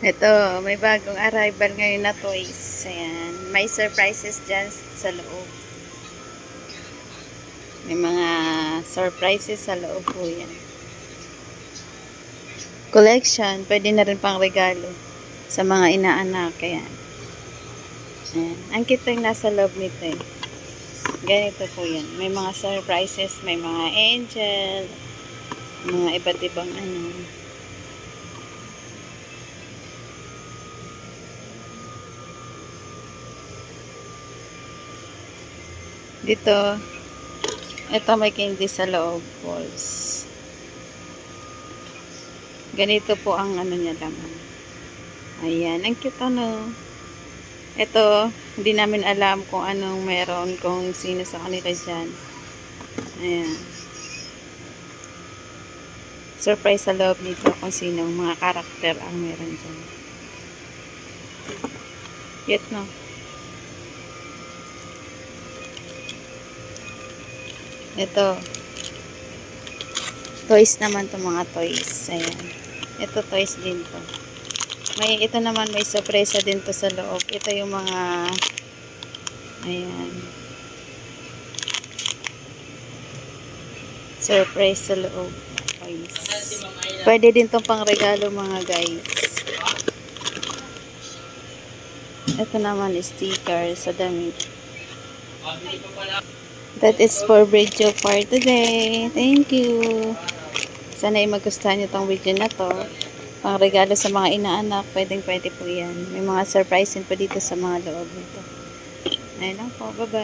Ito, may bagong arrival ngayon na toys. Ayan. May surprises dyan sa loob. May mga surprises sa loob po yan. Collection, pwede na rin pang regalo sa mga inaanak. Ayan. Ayan. Ang cute yung nasa loob nito eh. Ganito po yan. May mga surprises, may mga angel, mga iba't ibang ano. Dito, ito may candy sa loob, balls. Ganito po ang ano niya laman. Ayan, ang cute ano. Ito, hindi namin alam kung anong meron, kung sino sa kanila dyan. Ayan. Surprise sa loob nito kung sino mga karakter ang meron dyan. Cute no? Ito. Toys naman to mga toys. Ayan. Ito toys din to. May, ito naman may sorpresa din to sa loob. Ito yung mga ayan. Surprise sa loob. Toys. Pwede din tong pang regalo mga guys. Ito naman sticker sa damit. That is for video for today. Thank you. Sana ay magustuhan niyo tong video na to. Pang regalo sa mga inaanak, pwedeng pwede po yan. May mga surprise din po dito sa mga loob nito. Ayun lang po. Bye-bye.